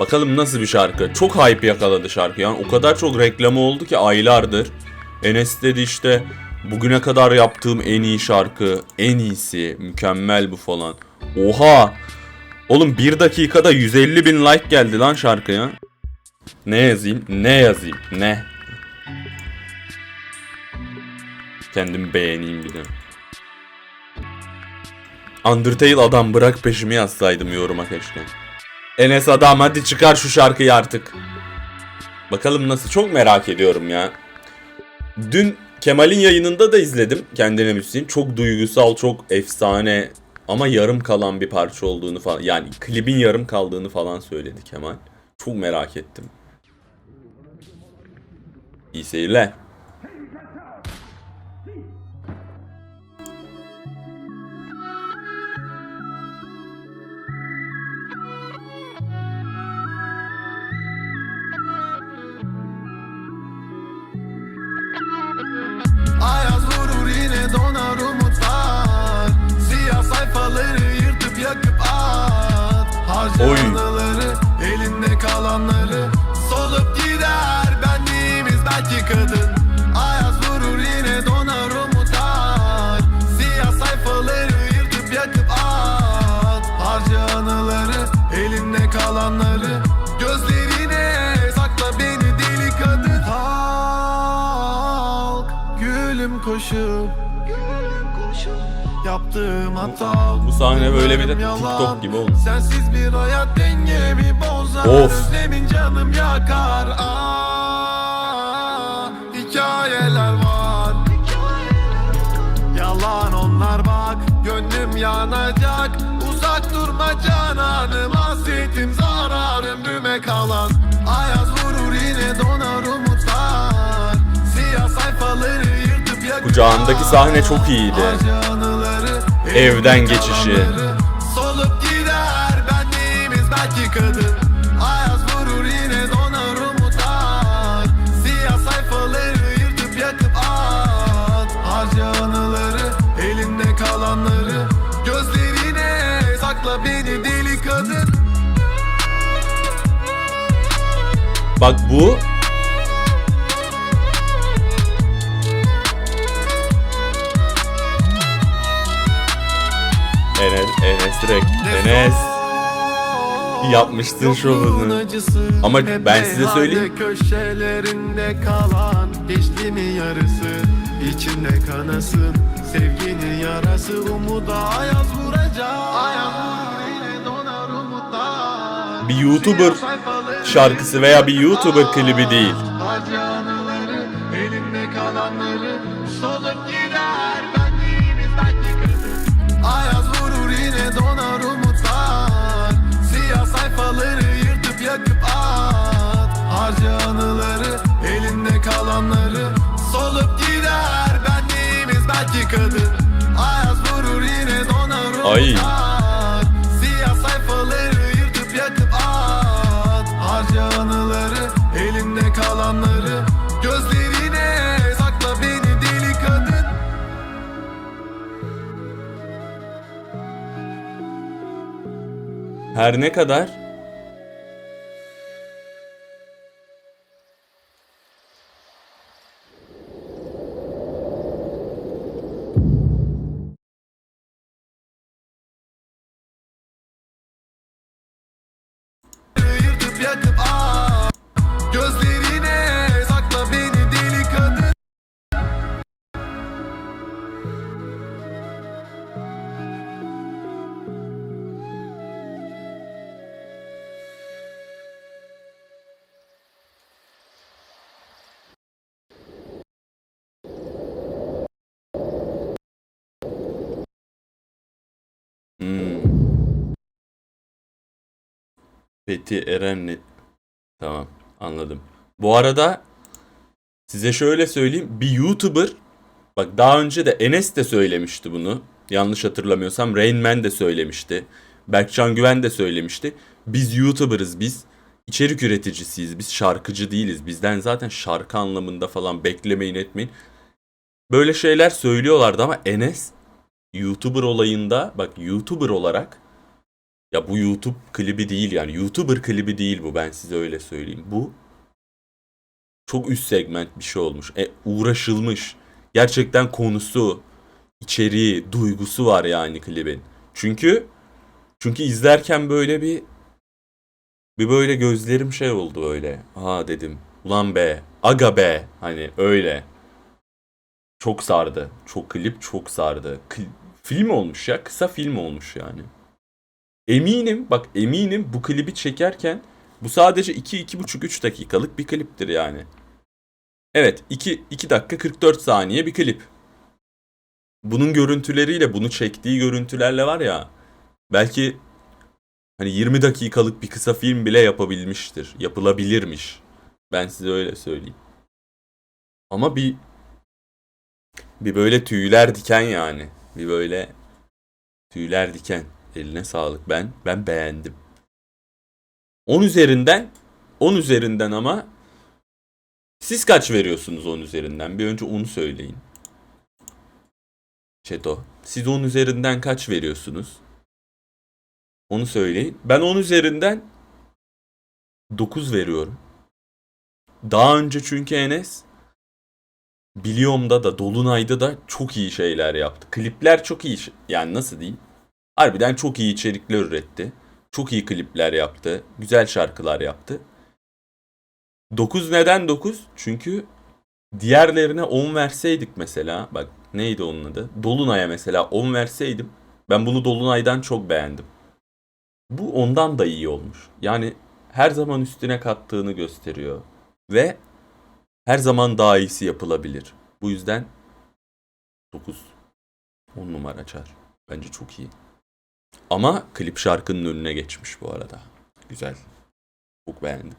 Bakalım nasıl bir şarkı. Çok hype yakaladı şarkı yani. O kadar çok reklamı oldu ki aylardır. Enes dedi işte bugüne kadar yaptığım en iyi şarkı, en iyisi, mükemmel bu falan. Oha! Oğlum bir dakikada 150 bin like geldi lan şarkıya. Ne yazayım? Ne yazayım? Ne? Kendimi beğeneyim bir de. Undertale adam bırak peşimi yazsaydım yoruma keşke. Enes adam hadi çıkar şu şarkıyı artık. Bakalım nasıl çok merak ediyorum ya. Dün Kemal'in yayınında da izledim kendine müziğin. Çok duygusal, çok efsane ama yarım kalan bir parça olduğunu falan. Yani klibin yarım kaldığını falan söyledi Kemal. Çok merak ettim. İyi seyirler. Ayaz vurur yine donar umutlar Siyah sayfaları yırtıp yakıp at. Harca Oy. anıları elinde kalanları Solup gider. Benliğimiz belki kadın koşup Yaptığım hata Bu sahne böyle bir de. TikTok gibi olmuş. Sensiz bir hayat dengemi bozar. Of. Özlemin canım yakar. Aa, Hikayeler var. Yalan onlar bak Gönlüm yanacak. Uzak durma cananım Hasretim zarar ömrüme kalan Kucağındaki sahne çok iyiydi. Evden geçişi. kalanları. Gözlerine sakla beni deli kadın. Bak bu Enes, Enes direkt. Enes. Yapmıştın şovunu. Ama ben size söyleyeyim. köşelerinde kalan Geçtiğimin yarısı içimde kanasın Sevginin yarası umuda ayaz vuracak Ayaz donar umutlar Bir YouTuber şarkısı veya bir YouTuber klibi değil. Harca anıları, elimde kalanları Solup gider benliğimiz kadın. Ayaz vurur yine donar Ay. Siyah sayfaları yırtıp yakıp at. Harca anıları elinde kalanları. Gözlerine sakla beni deli kadın. Her ne kadar Yakıp Gözlerine sakla beni deli kadın Hmm. Fethi Erenli Tamam anladım. Bu arada size şöyle söyleyeyim. Bir YouTuber bak daha önce de Enes de söylemişti bunu. Yanlış hatırlamıyorsam Rain Man de söylemişti. Berkcan Güven de söylemişti. Biz YouTuber'ız biz. İçerik üreticisiyiz. Biz şarkıcı değiliz. Bizden zaten şarkı anlamında falan beklemeyin etmeyin. Böyle şeyler söylüyorlardı ama Enes YouTuber olayında bak YouTuber olarak Ya bu YouTube klibi değil yani. YouTuber klibi değil bu ben size öyle söyleyeyim. Bu çok üst segment bir şey olmuş. E, uğraşılmış. Gerçekten konusu, içeriği, duygusu var yani klibin. Çünkü çünkü izlerken böyle bir bir böyle gözlerim şey oldu öyle. Ha dedim. Ulan be, aga be. Hani öyle. Çok sardı. Çok klip çok sardı. Kl- film olmuş ya. Kısa film olmuş yani. Eminim bak eminim bu klibi çekerken bu sadece 2-2,5-3 dakikalık bir kliptir yani. Evet 2, 2 dakika 44 saniye bir klip. Bunun görüntüleriyle bunu çektiği görüntülerle var ya belki hani 20 dakikalık bir kısa film bile yapabilmiştir. Yapılabilirmiş. Ben size öyle söyleyeyim. Ama bir bir böyle tüyler diken yani. Bir böyle tüyler diken. Eline sağlık. Ben ben beğendim. 10 üzerinden 10 üzerinden ama siz kaç veriyorsunuz 10 üzerinden? Bir önce onu söyleyin. Çeto. Siz 10 üzerinden kaç veriyorsunuz? Onu söyleyin. Ben 10 üzerinden 9 veriyorum. Daha önce çünkü Enes Biliyorum'da da Dolunay'da da çok iyi şeyler yaptı. Klipler çok iyi. şey- Yani nasıl diyeyim? Harbiden çok iyi içerikler üretti. Çok iyi klipler yaptı. Güzel şarkılar yaptı. 9 neden 9? Çünkü diğerlerine 10 verseydik mesela. Bak neydi onun adı? Dolunay'a mesela 10 verseydim. Ben bunu Dolunay'dan çok beğendim. Bu ondan da iyi olmuş. Yani her zaman üstüne kattığını gösteriyor. Ve her zaman daha iyisi yapılabilir. Bu yüzden 9 10 numara çar. Bence çok iyi. Ama klip şarkının önüne geçmiş bu arada. Güzel. Çok beğendim.